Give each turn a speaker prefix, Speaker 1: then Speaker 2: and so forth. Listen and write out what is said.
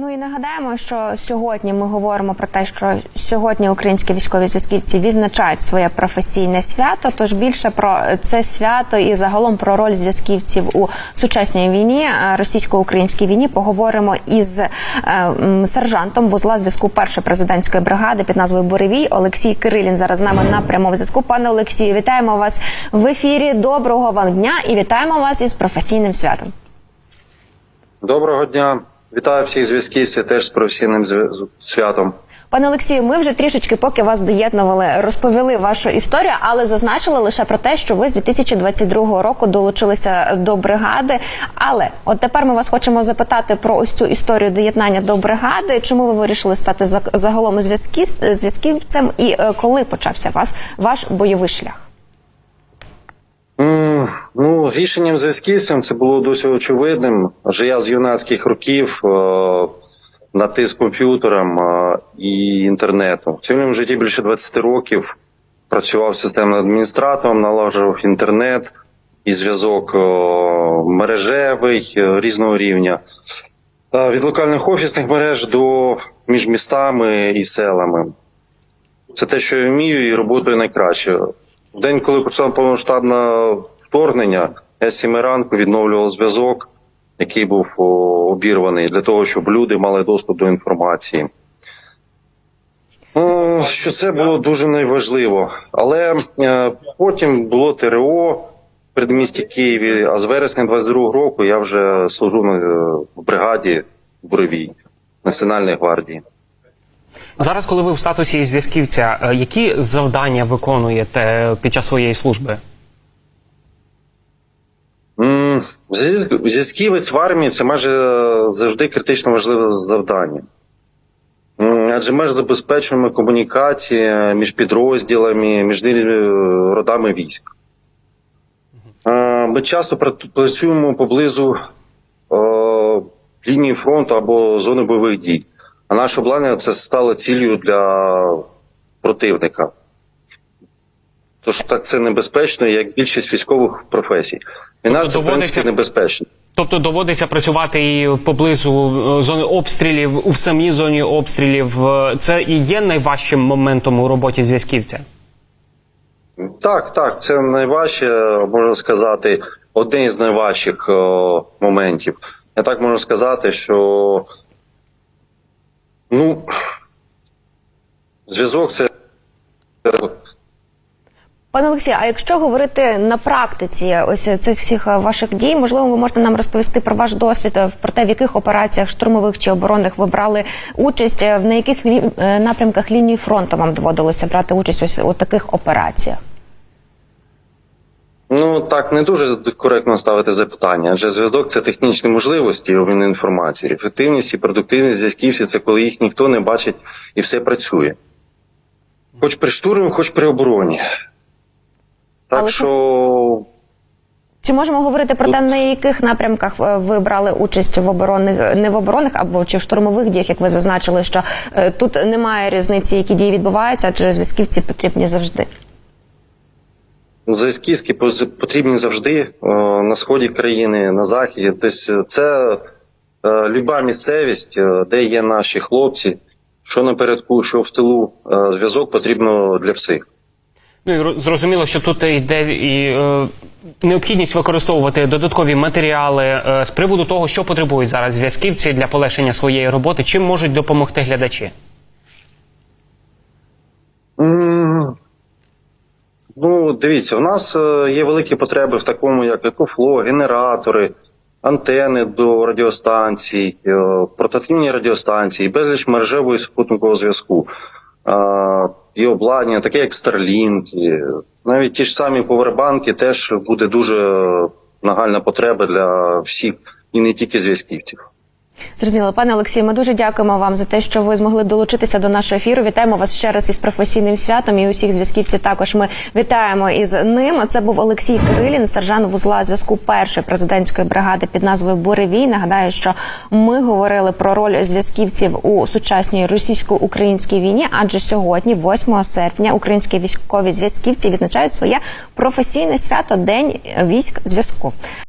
Speaker 1: Ну і нагадаємо, що сьогодні ми говоримо про те, що сьогодні українські військові зв'язківці відзначають своє професійне свято. Тож більше про це свято і загалом про роль зв'язківців у сучасній війні, е, російсько-українській війні, поговоримо із е, сержантом вузла зв'язку першої президентської бригади під назвою Буревій Олексій Кирилін. Зараз з нами на прямому зв'язку. Пане Олексію, вітаємо вас в ефірі. Доброго вам дня і вітаємо вас із професійним святом.
Speaker 2: Доброго дня. Вітаю всіх зв'язківців теж з професійним святом.
Speaker 1: Пане Олексію, ми вже трішечки, поки вас доєднували, розповіли вашу історію, але зазначили лише про те, що ви з 2022 року долучилися до бригади. Але от тепер ми вас хочемо запитати про ось цю історію доєднання до бригади. Чому ви вирішили стати за- загалом зв'язкі- зв'язківцем, і е, коли почався вас ваш бойовий шлях?
Speaker 2: М, Ну, рішенням зв'язківцем це було досить очевидним, адже я з юнацьких років е, на тиск комп'ютером е, і інтернетом. В цивільному житті більше 20 років працював системним адміністратором, налагоджував інтернет і зв'язок е, мережевий різного рівня. Від локальних офісних мереж до між містами і селами. Це те, що я вмію, і роботою найкраще. В день, коли почало повномасштабне вторгнення, я з 7 ранку відновлював зв'язок, який був обірваний, для того, щоб люди мали доступ до інформації. О, що це було дуже найважливо. Але е, потім було ТРО в передмісті Києві, а з вересня 22-го року я вже служу е, в бригаді Буревій Національної гвардії.
Speaker 3: Зараз, коли ви в статусі зв'язківця, е, які завдання виконуєте під час своєї служби?
Speaker 2: Зв'язківець в армії це майже завжди критично важливе завдання. Адже ми ж забезпечуємо комунікації між підрозділами, між е, родами військ. Е, Ми часто працюємо поблизу е, лінії фронту або зони бойових дій. А наше обладнання це стало ціллю для противника. Тож так це небезпечно, як більшість військових професій. Війна
Speaker 3: Тобто
Speaker 2: це в принципі небезпечно.
Speaker 3: Тобто доводиться працювати і поблизу е, зони обстрілів, у самій зоні обстрілів. Е, Це і є найважчим моментом у роботі зв'язківця.
Speaker 2: Так, так, це найважче, можна сказати, один із найважчих е, моментів. Я так можу сказати, що ну, зв'язок це
Speaker 1: Пане Олексію, а якщо говорити на практиці ось цих всіх е, ваших дій, можливо, ви можете нам розповісти про ваш досвід, е, про те, в яких операціях штурмових чи оборонних ви брали участь, е, на яких напрямках лінії фронту вам доводилося брати участь ось у таких операціях?
Speaker 2: Ну так не дуже коректно ставити запитання, адже зв'язок це технічні можливості обміну інформації. Ефективність і продуктивність зв'язківців це коли їх ніхто не бачить і все працює. Хоч при штурмі, хоч при обороні. Так
Speaker 1: Але
Speaker 2: що
Speaker 1: Чи можемо говорити про те, на яких напрямках е, ви брали участь в оборонних, не в оборонних або чи в штурмових діях, як ви зазначили, що е, тут немає різниці, які дії відбуваються, адже зв'язківці потрібні завжди.
Speaker 2: зв'язківські потрібні завжди о, на сході країни, на заході. Тобто це е, люба місцевість, е, де є наші хлопці, що напередку, що в тилу. е, Зв'язок потрібно для всіх.
Speaker 3: Ну і зрозуміло, що тут йде і е, необхідність використовувати додаткові матеріали е, з приводу того, що потребують зараз зв'язківці для полегшення своєї роботи, чим можуть допомогти глядачі.
Speaker 2: М, Ну, дивіться, у нас е, є великі потреби в такому, як екофло, генератори, антени до радіостанцій, е, портативні радіостанції, безліч мережевого і супутникового зв'язку. І обладнання, таке як Starlink, навіть ті ж самі повербанки теж буде дуже нагальна потреба для всіх і не тільки зв'язківців.
Speaker 1: Зрозуміло, пане Олексію, ми дуже дякуємо вам за те, що ви змогли долучитися до нашого ефіру. Вітаємо вас ще раз із професійним святом і усіх зв'язківців. Також ми вітаємо із ним. Це був Олексій Кирилін, сержант вузла зв'язку першої президентської бригади під назвою Буревій. Нагадаю, що ми говорили про роль зв'язківців у сучасній російсько-українській війні. Адже сьогодні, 8 серпня, українські військові зв'язківці відзначають своє професійне свято День військ зв'язку.